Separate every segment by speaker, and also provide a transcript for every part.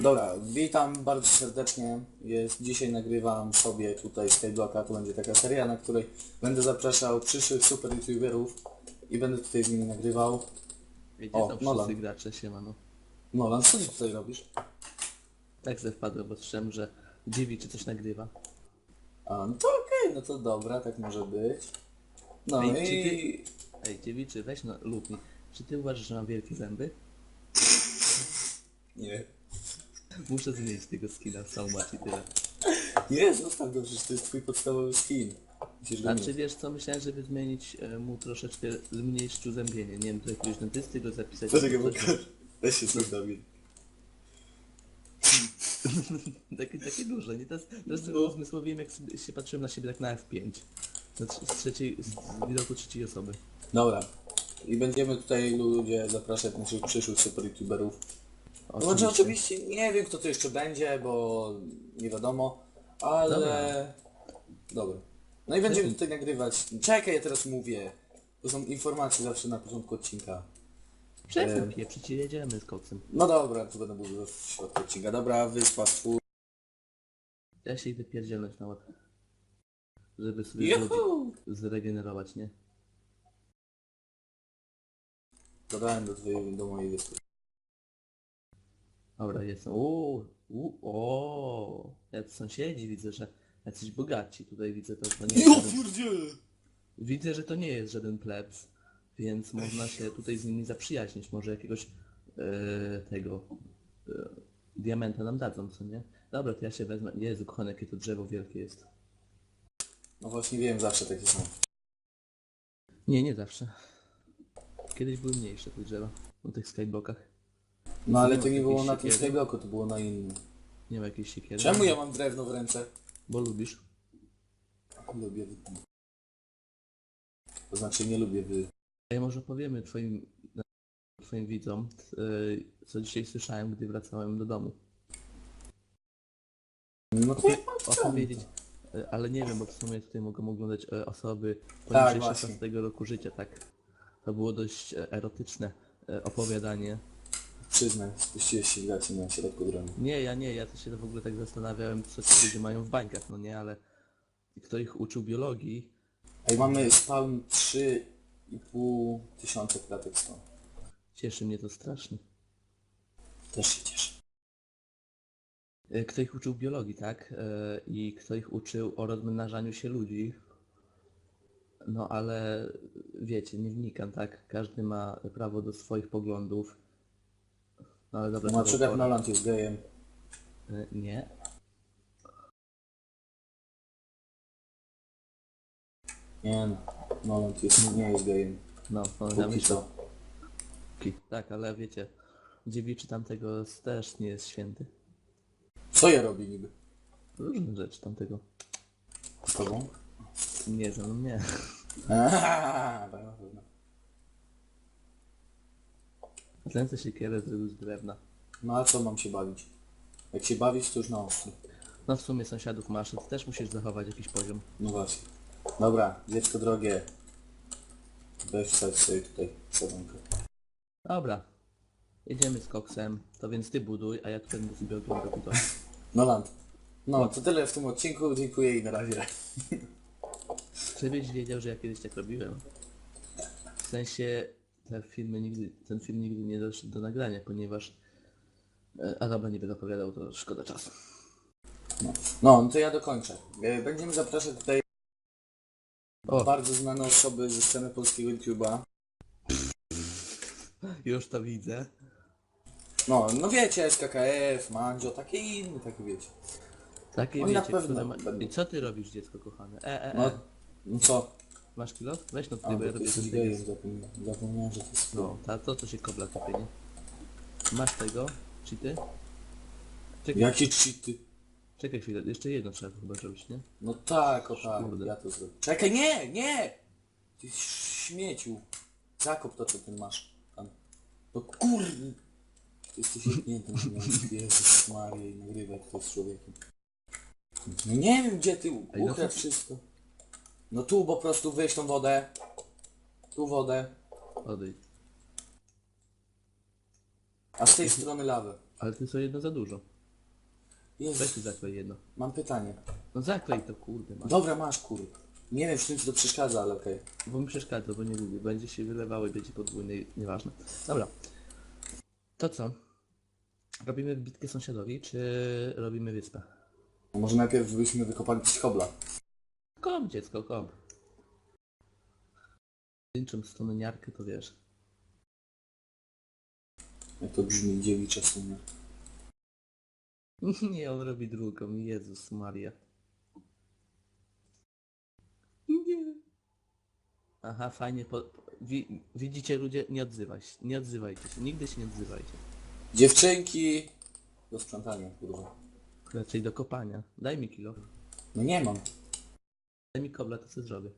Speaker 1: Dobra, witam bardzo serdecznie. Jest, dzisiaj nagrywam sobie tutaj Skyblocka, to będzie taka seria, na której będę zapraszał przyszłych super youtuberów i będę tutaj z nimi nagrywał.
Speaker 2: Wiecie,
Speaker 1: O, Nolan.
Speaker 2: wszyscy gracze, siemano.
Speaker 1: Nolan, co ty tutaj robisz?
Speaker 2: Tak ze wpadłem, bo słyszałem, że Dziwi czy coś nagrywa.
Speaker 1: A, no to okej, no to dobra, tak może być. No
Speaker 2: Ej, czy
Speaker 1: i...
Speaker 2: Ej, Dziewiczy, weź no, lub mi. Czy ty uważasz, że mam wielkie zęby?
Speaker 1: Nie.
Speaker 2: Muszę zmienić tego skina, so much i tyle.
Speaker 1: Nie, zostaw go, przecież to jest twój podstawowy skin. Musisz go
Speaker 2: A
Speaker 1: mieć.
Speaker 2: czy wiesz co, myślałem, żeby zmienić e, mu troszeczkę, zmniejszyć uzębienie. Nie wiem, do jakiegoś dentysty go zapisać.
Speaker 1: Poczekaj, pokaż. Weź się Dawid.
Speaker 2: takie, takie duże, nie? Teraz, teraz sobie
Speaker 1: No.
Speaker 2: uzmysłowiłem, jak sobie, się patrzyłem na siebie tak na F5. Na trz- z, trzeciej, z widoku trzeciej osoby.
Speaker 1: Dobra. I będziemy tutaj ludzie zapraszać naszych przyszłych super youtuberów. No, Znaczy oczywiście nie wiem kto to jeszcze będzie, bo nie wiadomo, ale...
Speaker 2: Dobra.
Speaker 1: Dobra. No i będziemy tutaj nagrywać... Czekaj, ja teraz mówię. To są informacje zawsze na początku odcinka.
Speaker 2: Przestań pieprzyć i jedziemy z koksem.
Speaker 1: No dobra, to będę mówił w środku odcinka. Dobra, wyspa twór.
Speaker 2: Ja się idę pierdzielnąć na łeb. Żeby sobie
Speaker 1: Juhu!
Speaker 2: zregenerować, nie?
Speaker 1: Dodałem do twojej, do mojej wyspy.
Speaker 2: Dobra, jestem. Uuu, uu, o, jak sąsiedzi widzę, że jacyś bogaci. Tutaj widzę to, to nie jest żaden,
Speaker 1: pierdzielę!
Speaker 2: Widzę, że to nie jest żaden plebs, więc można się tutaj z nimi zaprzyjaźnić. Może jakiegoś e, tego e, diamenta nam dadzą, co nie? Dobra, to ja się wezmę. Jezu, kochany, jakie to drzewo wielkie jest.
Speaker 1: No właśnie wiem, zawsze takie są.
Speaker 2: Nie, nie zawsze. Kiedyś były mniejsze te drzewa na tych skyblockach.
Speaker 1: No ale to nie było na tym skyblocku, to było na innym.
Speaker 2: Nie ma jakiejś siekiery.
Speaker 1: Czemu ja mam drewno w ręce?
Speaker 2: Bo lubisz.
Speaker 1: Lubię wy... To znaczy nie lubię wy...
Speaker 2: A może powiemy twoim, twoim widzom, yy, co dzisiaj słyszałem, gdy wracałem do domu.
Speaker 1: No to
Speaker 2: opowiedzieć, yy, ale nie wiem, bo w sumie tutaj mogą oglądać yy, osoby
Speaker 1: Tak,
Speaker 2: poniżej
Speaker 1: właśnie.
Speaker 2: 16 roku życia, tak. To było dość erotyczne opowiadanie.
Speaker 1: Przyznaj, spuściłeś się gacie na środku drogi.
Speaker 2: Nie, ja nie, ja to się w ogóle tak zastanawiałem, co ci ludzie mają w bańkach, no nie, ale kto ich uczył biologii,
Speaker 1: Ej, mamy spawn 3,5 tysiąca klatek stąd.
Speaker 2: cieszy mnie to strasznie.
Speaker 1: Też się cieszę.
Speaker 2: E, Kto ich uczył biologii, tak? E, I kto ich uczył o rozmnażaniu się ludzi. No ale wiecie, nie wnikam, tak? Każdy ma prawo do swoich poglądów. No ale dobra,
Speaker 1: No, na przykład Noland jest gejem.
Speaker 2: E, Nie.
Speaker 1: Nie no, Noland jest, nie jest gejem.
Speaker 2: No, no ja
Speaker 1: Póki co.
Speaker 2: Tak, ale wiecie, dziewiczy tamtego też nie jest święty.
Speaker 1: Co ja robię niby?
Speaker 2: Różne rzeczy tamtego.
Speaker 1: Z tobą?
Speaker 2: Nie, ze mną nie.
Speaker 1: Aaaa, tak na pewno.
Speaker 2: Ręce się kierę zrobił z drewna.
Speaker 1: No a co mam się bawić? Jak się bawić, to już na ostro.
Speaker 2: No w sumie sąsiadów masz, to też musisz zachować jakiś poziom.
Speaker 1: No właśnie. Dobra, dziecko drogie. Weź wstać sobie tutaj sadzonkę.
Speaker 2: Dobra. Jedziemy z koksem, to więc ty buduj, a ja tutaj będę sobie oglądał budować.
Speaker 1: Noland. No, to tyle w tym odcinku. Dziękuję i na razie.
Speaker 2: Żebyś wiedział, że ja kiedyś tak robiłem. W sensie te filmy nigdy, ten film nigdy nie doszedł do nagrania, ponieważ... e, A dobra, nie będę opowiadał, to szkoda czasu.
Speaker 1: No, no to ja dokończę. E, Będziemy zapraszać tutaj
Speaker 2: O.
Speaker 1: bardzo znane osoby ze sceny polskiego YouTube'a.
Speaker 2: Już to widzę.
Speaker 1: No, no wiecie, SKKF, Mandzio, takie inne, takie wiecie.
Speaker 2: Takie
Speaker 1: Oni na
Speaker 2: wiecie,
Speaker 1: pewno
Speaker 2: które ma... I co ty robisz, dziecko kochane? E, e,
Speaker 1: No,
Speaker 2: e.
Speaker 1: no co?
Speaker 2: Masz kilo? Weź no
Speaker 1: A,
Speaker 2: tutaj, bo
Speaker 1: bo
Speaker 2: ja robię coś takiego.
Speaker 1: zapomniałem, zapomniałem, że to jest
Speaker 2: No, ta, to co się kobla kopie, nie? Masz tego? Czy ty? Czekaj,
Speaker 1: Jakie cheaty?
Speaker 2: czekaj chwilę, jeszcze jedno trzeba chyba zrobić, nie?
Speaker 1: No tak, o tak,
Speaker 2: Kurde.
Speaker 1: ja to zrobię. Czekaj, nie, nie! Ty śmieciu. Zakop to, co ty masz tam. No kur... Ty jesteś jebniętym, Jezus Maria i nagrywa jak to z człowiekiem. No nie wiem, gdzie ty
Speaker 2: Ej, no
Speaker 1: ukradł wszystko. No tu po prostu wyjść tą wodę. Tu wodę.
Speaker 2: Odejdź.
Speaker 1: A z tej strony lawę.
Speaker 2: Ale ty są jedno za dużo. Weź tu zaklej jedno.
Speaker 1: mam pytanie.
Speaker 2: No zaklej to kurde masz.
Speaker 1: Dobra, masz kur. Nie wiem, w czym ci to przeszkadza, ale okej.
Speaker 2: Bo mi przeszkadza, bo nie lubię. Będzie się wylewało i będzie podwójne, i nieważne. Dobra. To co? Robimy bitkę sąsiadowi, czy robimy wyspę?
Speaker 1: Może najpierw byśmy wykopali kobla.
Speaker 2: Kom, dziecko, kom. Tynczą stoniarkę, to wiesz.
Speaker 1: Jak to brzmi dziewicze w sumie.
Speaker 2: Nie, on robi drugą. Jezus Maria. Nie. Aha, fajnie. Po, po, wi, widzicie ludzie, nie odzywaj się. Nie odzywajcie się. Nigdy się nie odzywajcie.
Speaker 1: Dziewczynki! Do sprzątania, kurwa.
Speaker 2: Raczej do kopania. Daj mi kilo.
Speaker 1: No nie mam.
Speaker 2: Daj mi kobla, to co zrobię.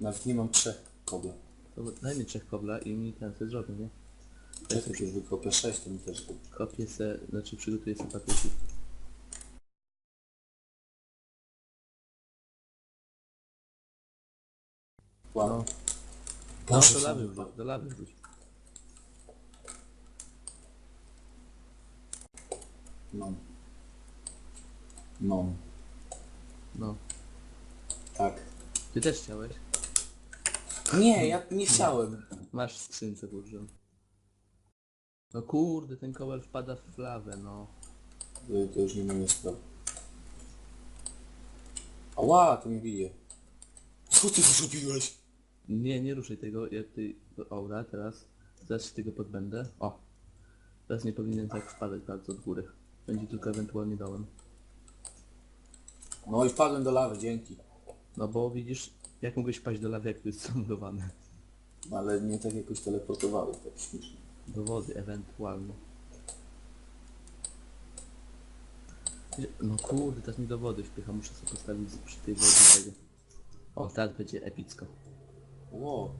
Speaker 1: Nawet nie mam trzech kobla.
Speaker 2: To daj mi trzech kobla i mi ten co zrobię, nie?
Speaker 1: Czekaj, już wykopię sześć, to mi też kup.
Speaker 2: Kopię se, znaczy przygotuję se papierki.
Speaker 1: Wow.
Speaker 2: No, no
Speaker 1: Boże,
Speaker 2: do
Speaker 1: co
Speaker 2: lawy, wrzuć, do lawy wrzuć.
Speaker 1: No. No.
Speaker 2: No.
Speaker 1: Tak.
Speaker 2: Ty też chciałeś?
Speaker 1: Nie, ja nie chciałem.
Speaker 2: Masz w skrzynce burżę. No kurde, ten kowal wpada w lawę, no.
Speaker 1: To, to już nie moja sprawa. Ała, to mi bije. Co ty zrobiłeś?
Speaker 2: Nie, nie ruszaj tego, jak ty... Oura, teraz. Zaraz się tego podbędę. O! Teraz nie powinien tak wpadać bardzo od góry. Będzie tylko ewentualnie dołem.
Speaker 1: No i wpadłem do lawy, dzięki.
Speaker 2: No bo widzisz, jak mogłeś wpaść do lawy, jak to jest zamurowane.
Speaker 1: Ale mnie tak jakoś teleportowało, tak śmiesznie.
Speaker 2: Do wody ewentualnie. No kurde, teraz mi do wody wpycha, muszę sobie postawić przy tej wodzie tego. O, teraz będzie epicko.
Speaker 1: Ło.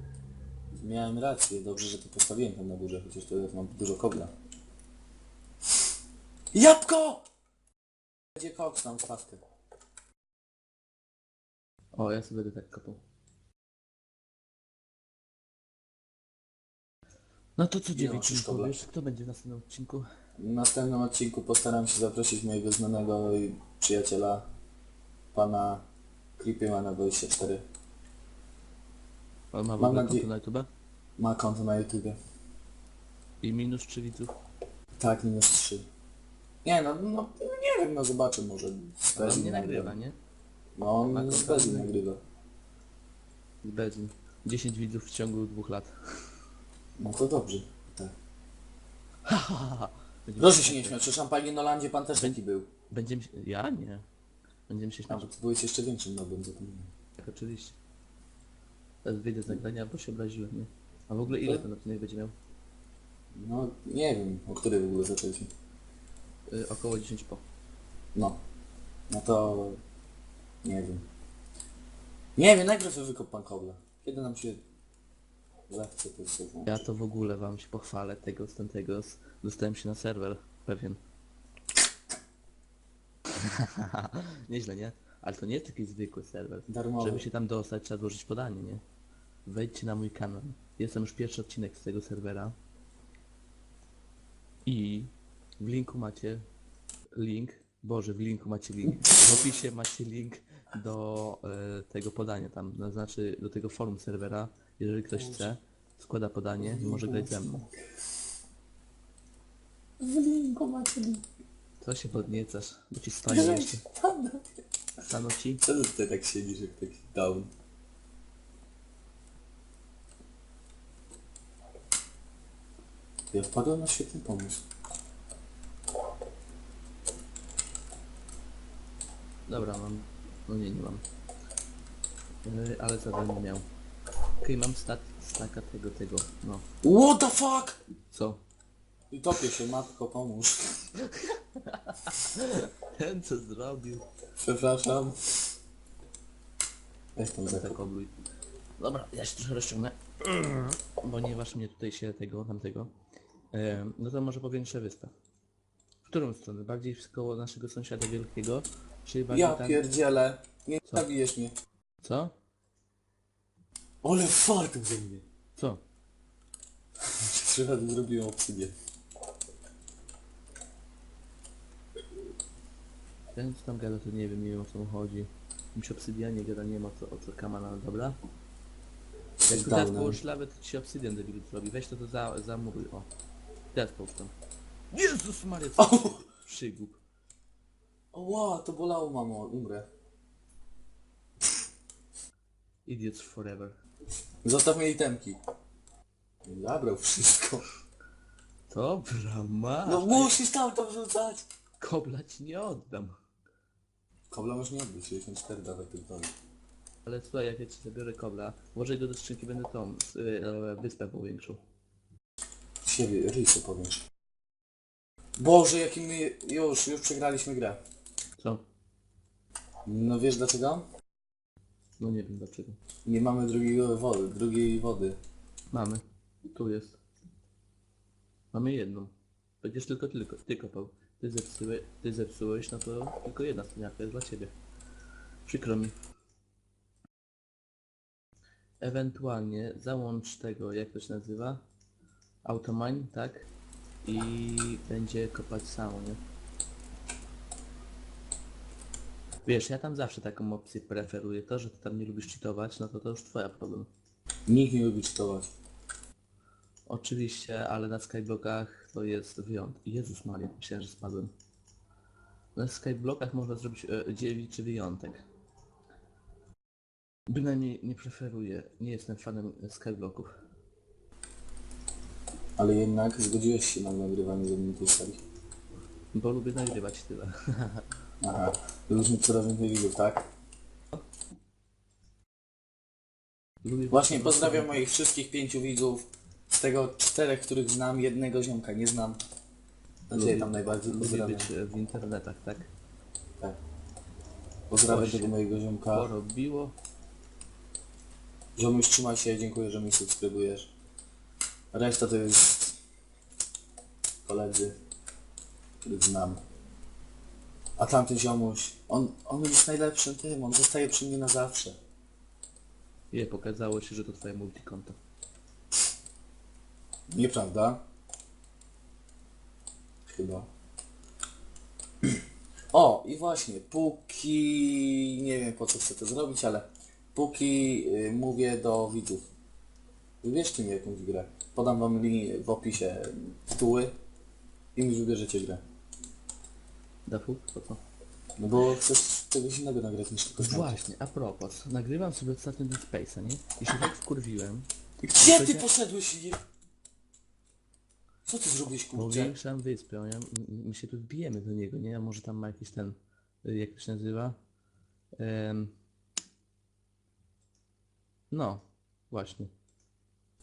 Speaker 1: Miałem rację, dobrze, że to postawiłem tam na górze, chociaż to mam dużo kobla. Jabłko! Będzie koks tam paskę.
Speaker 2: O, ja sobie będę tak kopał. No to co dziewięć
Speaker 1: kobla?
Speaker 2: powiesz? Kto będzie w następnym odcinku?
Speaker 1: W następnym odcinku postaram się zaprosić mojego znanego i przyjaciela, pana Creepymana 24.
Speaker 2: On ma w
Speaker 1: Mam
Speaker 2: ogóle
Speaker 1: nadzieję-
Speaker 2: konto na YouTube?
Speaker 1: Ma konto na YouTubie.
Speaker 2: I minus 3 widzów?
Speaker 1: Tak, minus 3. Nie no, no nie wiem, no zobaczę może.
Speaker 2: Ale on nie nagrywa, nie?
Speaker 1: No on z
Speaker 2: ale-
Speaker 1: nagrywa.
Speaker 2: Z Bezin. 10 widzów w ciągu dwóch lat.
Speaker 1: No to dobrze. Tak.
Speaker 2: Będziemy
Speaker 1: Proszę się nie śmiać, przy Szampanie Nolandzie pan też taki był.
Speaker 2: Będziemy się... Ja nie. Będziemy się
Speaker 1: A,
Speaker 2: śmiać.
Speaker 1: bo ty byłeś jeszcze większym nobem, zapomniałem.
Speaker 2: Tak, oczywiście. Teraz wyjdę z nagrania, bo się obraziłem, nie? A w ogóle ile ten odcinek będzie miał?
Speaker 1: No nie wiem, o której w ogóle zaczęliśmy.
Speaker 2: Y, około 10 po.
Speaker 1: No. No to... Nie wiem. Nie wiem, najpierw wykop pan kobla. Kiedy nam się zachce to włączyć.
Speaker 2: Ja to w ogóle wam się pochwalę tego z tamtego. z- Dostałem się na serwer pewien. Nieźle, nie? Ale to nie jest taki zwykły serwer.
Speaker 1: Darmowy.
Speaker 2: Żeby się tam dostać, trzeba złożyć podanie, nie? Wejdźcie na mój kanał. Jestem już pierwszy odcinek z tego serwera. I w linku macie link. Boże, w linku macie link. W opisie macie link do e, tego podania tam. To znaczy do tego forum serwera. Jeżeli ktoś chce, składa podanie i może grać ze mną.
Speaker 1: W linku macie link.
Speaker 2: Co się podniecasz? Bo ci stanie jeszcze. Stanął ci?
Speaker 1: Co ty tutaj tak siedzisz jak taki down? Ja wpadłem na świetny pomysł.
Speaker 2: Dobra, mam. No nie, nie mam. Yy, ale będę miał? Okej, mam stat, staka tego, tego, no.
Speaker 1: What the fuck?
Speaker 2: Co?
Speaker 1: I topię się, matko, pomóż.
Speaker 2: Ten co zrobił.
Speaker 1: Przepraszam. Weź tam
Speaker 2: Tak
Speaker 1: zakop.
Speaker 2: obluj. Dobra, ja się trochę rozciągnę. Ponieważ mnie tutaj się tego, tamtego. E, no to może powiększę wyspę. W którą stronę? Bardziej w koło naszego sąsiada wielkiego? Czyli
Speaker 1: Ja
Speaker 2: tam...
Speaker 1: pierdzielę. Nie Co? zabijesz mnie.
Speaker 2: Co?
Speaker 1: Ole fartu ze mnie.
Speaker 2: Co?
Speaker 1: Trzy razy zrobiłem obsydię.
Speaker 2: Ten co tam gada to nie wiem, nie wiem o co mu chodzi. Mi się obsydianie gada, nie ma co, o co kamana, dobra? Jak tu teraz
Speaker 1: Downem.
Speaker 2: położysz lawę, to ci się obsydian debil zrobi. Weź to, to za, zamuruj, o. Teraz połóż tam. Jezus Maria, co ty? Przygub.
Speaker 1: Ła, to bolało mamo, umrę.
Speaker 2: Idiots forever.
Speaker 1: Zostaw mi itemki. Zabrał wszystko.
Speaker 2: Dobra, ma.
Speaker 1: No musisz tam to wrzucać.
Speaker 2: Kobla ci nie oddam.
Speaker 1: Kobla masz nie odbyć, 64 dawaj tylko.
Speaker 2: Ale słuchaj, jak ja ci zabiorę kobla, może go do skrzynki będę tą y, e, wyspę powiększył.
Speaker 1: Siebie, rysy powiesz. Boże, jakim my... Już, już przegraliśmy grę.
Speaker 2: Co?
Speaker 1: No wiesz dlaczego?
Speaker 2: No nie wiem dlaczego.
Speaker 1: Nie mamy drugiego wody, drugiej wody.
Speaker 2: Mamy. Tu jest. Mamy jedną. Będziesz tylko, tylko, ty kopał. Ty zepsułeś, ty zepsułeś, no to tylko jedna stoniarka jest dla ciebie. Przykro mi. Ewentualnie załącz tego, jak to się nazywa? Automine, tak? I będzie kopać samo, nie? Wiesz, ja tam zawsze taką opcję preferuję. To, że ty tam nie lubisz cheatować, no to to już twoja problem.
Speaker 1: Nikt nie lubi czytować.
Speaker 2: Oczywiście, ale na skyblockach to jest wyjątek. Jezus Maria, myślałem, że spadłem. Na skyblockach można zrobić e, dziewiczy wyjątek. Bynajmniej nie preferuję, nie jestem fanem skyblocków.
Speaker 1: Ale jednak zgodziłeś się na nagrywanie ze mną tej serii.
Speaker 2: Bo lubię nagrywać tyle.
Speaker 1: Aha. Mieć coraz więcej widzów, tak? Właśnie pozdrawiam moich wszystkich pięciu widzów. Z tego czterech, których znam, jednego ziomka nie znam.
Speaker 2: Lubię-
Speaker 1: tam najbardziej
Speaker 2: Lubię
Speaker 1: pozdrawiam.
Speaker 2: być e, w internetach, tak?
Speaker 1: Tak. Pozdrawiam
Speaker 2: Właśnie.
Speaker 1: tego mojego ziomka.
Speaker 2: Porobiło.
Speaker 1: Ziomuś trzymaj się, dziękuję, że mnie subskrybujesz. Reszta to jest koledzy, których znam. A tamten ziomuś, on, on jest najlepszym tym, on zostaje przy mnie na zawsze.
Speaker 2: Je, pokazało się, że to twoje multikonto.
Speaker 1: Nieprawda? Chyba. O, i właśnie, póki... Nie wiem po co chcę to zrobić, ale póki y, mówię do widzów. Wybierzcie mi jakąś grę. Podam wam linię w opisie tytuły i mi wybierzecie grę.
Speaker 2: Dafu? Po co?
Speaker 1: No bo chcesz czegoś innego nagrać niż tylko.
Speaker 2: Właśnie, a propos, nagrywam sobie ostatnio Dead Space'a, nie? I się tak wkurwiłem,
Speaker 1: Gdzie ty poszedłeś? Nie... Co ty zrobiłeś, kurczę?
Speaker 2: Powiększam wyspę, m- my się tu wbijemy do niego, nie? A może tam ma jakiś ten, y, jak to się nazywa? Em, no, właśnie.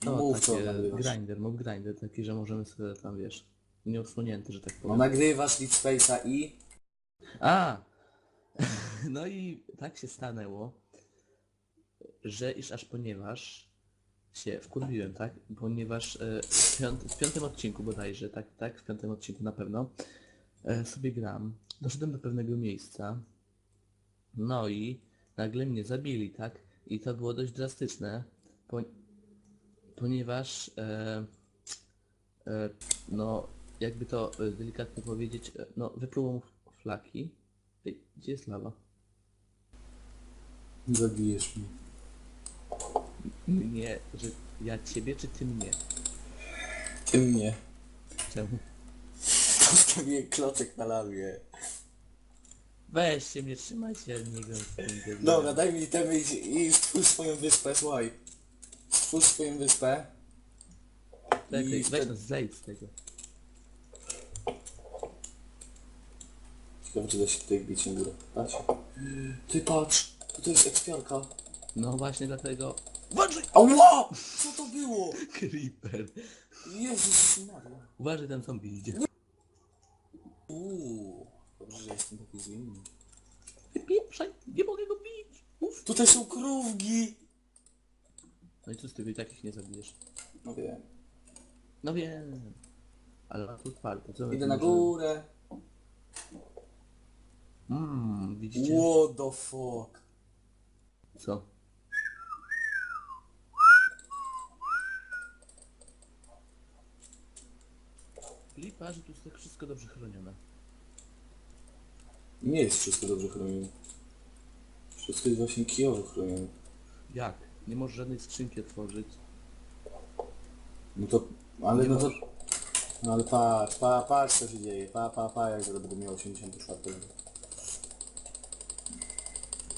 Speaker 1: No
Speaker 2: To
Speaker 1: mów, co
Speaker 2: takie
Speaker 1: nagrywasz.
Speaker 2: grinder, mob grinder, taki, że możemy sobie tam, wiesz, nieosłonięty, że tak
Speaker 1: No
Speaker 2: powiem.
Speaker 1: nagrywasz Deep Space'a i...
Speaker 2: A! No i tak się stanęło, że iż aż ponieważ się wkurwiłem, tak? Ponieważ e, w, piąt, w piątym odcinku bodajże, tak, tak, w piątym odcinku na pewno, e, sobie gram, doszedłem do pewnego miejsca, no i nagle mnie zabili, tak? I to było dość drastyczne, po, ponieważ e, e, no, jakby to e, delikatnie powiedzieć, e, no, wypluło mu flaki. Ej, gdzie jest lawa?
Speaker 1: Zabijesz mnie.
Speaker 2: Nie, że ja ciebie czy ty mnie?
Speaker 1: Ty mnie.
Speaker 2: Czemu?
Speaker 1: Postawiłem klocek na lawie.
Speaker 2: Weźcie mnie, trzymajcie niego.
Speaker 1: Dobra, daj mi temy i, i stwórz swoją wyspę, słuchaj. Stwórz swoją wyspę.
Speaker 2: Czekaj,
Speaker 1: i
Speaker 2: weź
Speaker 1: wtedy-
Speaker 2: no zejdź z tego.
Speaker 1: Ciekawe, czy da się tutaj bić na górę. Patrz. Ty patrz, to jest ekspiarka.
Speaker 2: No właśnie dlatego... Uważaj!
Speaker 1: Ała! Co to było?
Speaker 2: Creeper.
Speaker 1: Jezus Maria.
Speaker 2: Uważaj, ten zombie idzie.
Speaker 1: Uuu, dobrze, że jestem taki zwinny.
Speaker 2: Wypieprzaj, nie mogę go bić. Uf.
Speaker 1: Tutaj są krówki.
Speaker 2: No i co z tego i takich nie zabijesz?
Speaker 1: No wiem.
Speaker 2: No wiem. Ale tu otwarte, co my
Speaker 1: Idę
Speaker 2: tu
Speaker 1: na
Speaker 2: możemy-
Speaker 1: górę.
Speaker 2: Mmm, widzicie?
Speaker 1: What the fuck?
Speaker 2: Co? Lipa, że tu jest tak wszystko dobrze chronione.
Speaker 1: Nie jest wszystko dobrze chronione. Wszystko jest właśnie kijowo chronione.
Speaker 2: Jak? Nie możesz żadnej skrzynki otworzyć.
Speaker 1: No to, ale
Speaker 2: Nie
Speaker 1: no to...
Speaker 2: możesz.
Speaker 1: No ale patrz, pa, patrz co się dzieje, pa, pa, pa, jak będę miał 84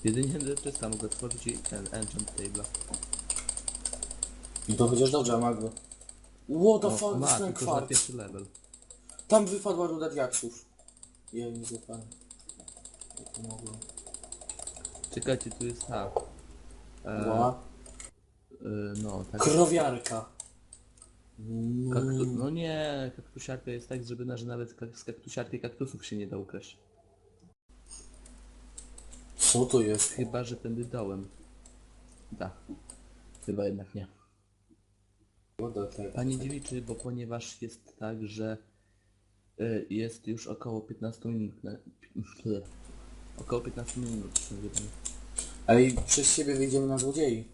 Speaker 2: Jedynie Deczysta mógł otworzyć i ten enchant table.
Speaker 1: No to chociaż dobrze, a ma go. What the fuck,
Speaker 2: ma, tylko że na
Speaker 1: kwart.
Speaker 2: pierwszy level.
Speaker 1: Tam wypadła ruda diaksów. Ja nie złapałem. Jak to mogło?
Speaker 2: Czekajcie, tu jest ta. E,
Speaker 1: Była?
Speaker 2: y, no, tak.
Speaker 1: Krowiarka.
Speaker 2: Kaktu... No nie, kaktusiarka jest tak zrobiona, że nawet kak- z kaktusiarki kaktusów się nie da ukraść.
Speaker 1: Co to jest?
Speaker 2: Chyba, że tędy dołem. Da. Chyba jednak nie.
Speaker 1: The fuck?
Speaker 2: Panie dziewiczy, bo ponieważ jest tak, że y, jest już około 15 minut na... tle. Około 15 minut.
Speaker 1: Ale i przez siebie wyjdziemy na złodziei.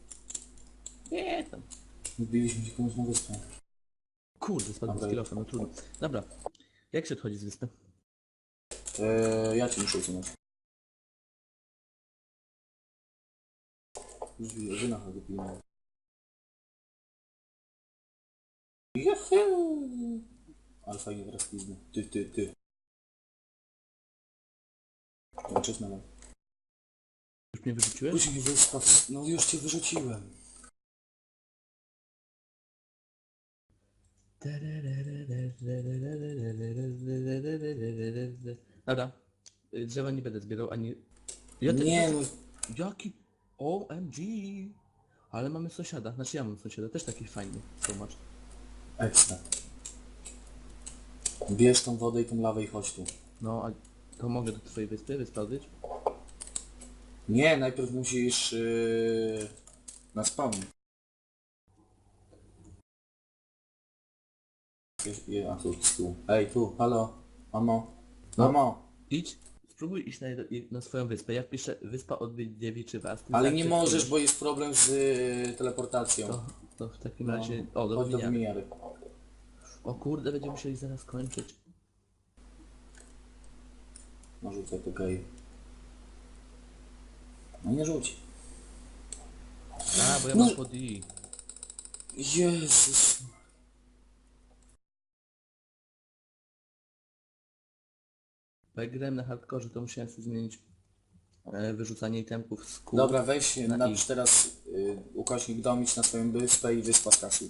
Speaker 2: Nie tam.
Speaker 1: Wbiliśmy się komuś na wyspę.
Speaker 2: Kurde, spadłem z
Speaker 1: Dobra.
Speaker 2: kilofa, no trudno. Dobra. Jak się odchodzi z wyspy?
Speaker 1: Eee, ja cię muszę usunąć. Widzę, że nachal dopilnował. Juhu! Ale fajnie teraz pizny. Ty, ty, ty. Ja cześć na
Speaker 2: Już mnie wyrzuciłeś?
Speaker 1: Później wyspa... No już cię wyrzuciłem.
Speaker 2: Dobra. Y, Drzewa nie będę zbierał ani... Ja te-
Speaker 1: Nie no,
Speaker 2: Jaki? OMG! Ale mamy sąsiada, znaczy ja mam sąsiada, też taki fajny. Zobacz.
Speaker 1: ekstra. Bierz tą wodę i tą lawę i chodź tu.
Speaker 2: No, a to mogę do twojej wyspy wysprawdzić?
Speaker 1: Nie, najpierw musisz yy, na spawn. Je- je- A tu, tu. Ej, tu, halo, mamo,
Speaker 2: No.
Speaker 1: mamo.
Speaker 2: Idź, spróbuj iść na, na swoją wyspę. Ja wpiszę wyspa odwiedziewiczy was.
Speaker 1: Ale nie możesz, bo jest problem z yy, teleportacją.
Speaker 2: To, to w takim
Speaker 1: No.
Speaker 2: razie... O, do
Speaker 1: Chodź do
Speaker 2: wymieniary.
Speaker 1: wymiary.
Speaker 2: O kurde, będziemy musieli zaraz kończyć.
Speaker 1: No rzucaj to. No nie rzuć.
Speaker 2: A, bo ja
Speaker 1: No.
Speaker 2: mam pod i.
Speaker 1: Jezus.
Speaker 2: Bo jak grałem na hardkorze, to musiałem sobie zmienić e, wyrzucanie itemków z kół.
Speaker 1: Dobra, weź
Speaker 2: Na
Speaker 1: napisz
Speaker 2: i.
Speaker 1: teraz yy, ukośnik domić na swoją wyspę i wyspa skasuj.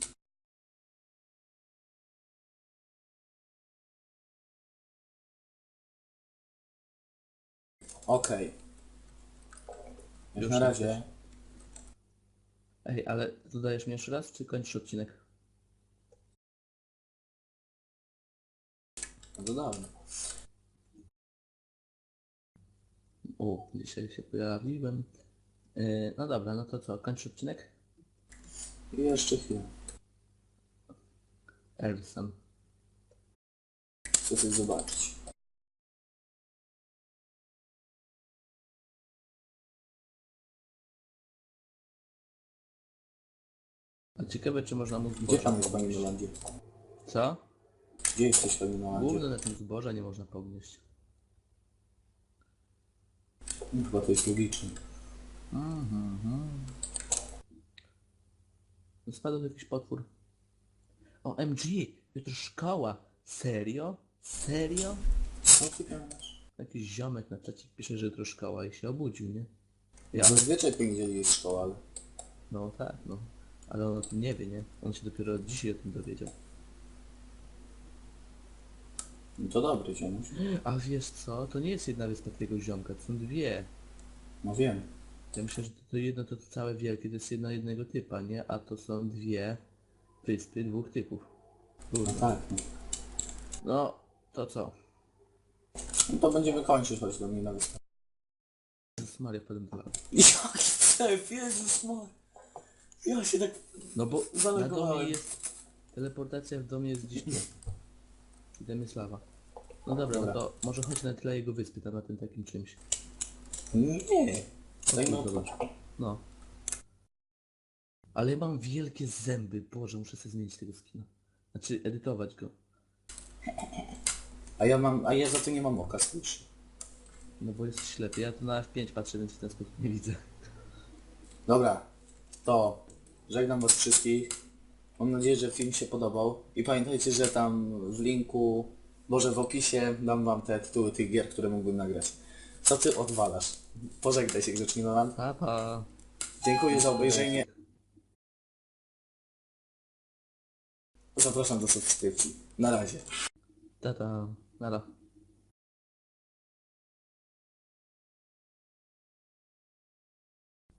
Speaker 1: Okej. Jak
Speaker 2: Już
Speaker 1: na razie.
Speaker 2: Ej, ale dodajesz mnie jeszcze raz, czy kończysz odcinek?
Speaker 1: No dodałem.
Speaker 2: O, dzisiaj się pojawiłem. E, no dobra, no to co, kończysz odcinek?
Speaker 1: I jeszcze chwilę.
Speaker 2: Elson.
Speaker 1: Chcę coś zobaczyć.
Speaker 2: A ciekawe, czy można mu
Speaker 1: Gdzie
Speaker 2: zboża
Speaker 1: tam jest
Speaker 2: pognieść.
Speaker 1: Faminolandzie?
Speaker 2: Co?
Speaker 1: Gdzie jesteś Faminolandzie?
Speaker 2: Główne na tym zboża nie można pognieść.
Speaker 1: No, chyba to jest logiczne.
Speaker 2: Spadł jakiś potwór. O, MG! Jutro szkoła! Serio? Serio?
Speaker 1: Co ty gadasz?
Speaker 2: Jakiś ziomek na czacie pisze, że jutro szkoła i się obudził, nie? Ja,
Speaker 1: Zazwyczaj w niedzieli jest szkoła, ale...
Speaker 2: no tak, no. Ale on o tym nie wie, nie? On się dopiero dzisiaj o tym dowiedział.
Speaker 1: No to dobry ziomuś.
Speaker 2: A wiesz co? To nie jest jedna wyspa tego ziomka, to są dwie.
Speaker 1: No wiem.
Speaker 2: Ja myślę, że to, to jedno to, to całe wielkie, to jest jedna jednego typa, nie? A to są dwie wyspy dwóch typów.
Speaker 1: No tak. No.
Speaker 2: No, to co?
Speaker 1: no to będziemy kończyć, chodź do mnie na wyspę.
Speaker 2: Jezus Maria, wpadłem do lawy.
Speaker 1: Jaki Jezus Mar. Ja się tak...
Speaker 2: No bo na
Speaker 1: Zalegowałem.
Speaker 2: domie jest... Teleportacja w domie jest gdzieś nie. Tam jest lawa. No dobra,
Speaker 1: Dobra.
Speaker 2: no to może chodź na tle jego wyspy, tam na tym takim czymś.
Speaker 1: Nie. Daj
Speaker 2: kurde,
Speaker 1: mi
Speaker 2: zobacz. No. Ale ja mam wielkie zęby. Boże, muszę sobie zmienić tego skina. Znaczy, edytować go.
Speaker 1: A ja mam... A ja za to nie mam oka, słyszy.
Speaker 2: No bo jest ślepy. Ja tu na F5 patrzę, więc w ten sposób nie widzę.
Speaker 1: Dobra, to żegnam was wszystkich. Mam nadzieję, że film się podobał. I pamiętajcie, że tam w linku, może w opisie dam wam te tytuły tych gier, które mógłbym nagrać. Co ty odwalasz? Pożegnaj się grzecznie Nolan.
Speaker 2: Pa, pa.
Speaker 1: Dziękuję za obejrzenie. Zapraszam do subskrypcji. Na razie.
Speaker 2: Tata. Nara.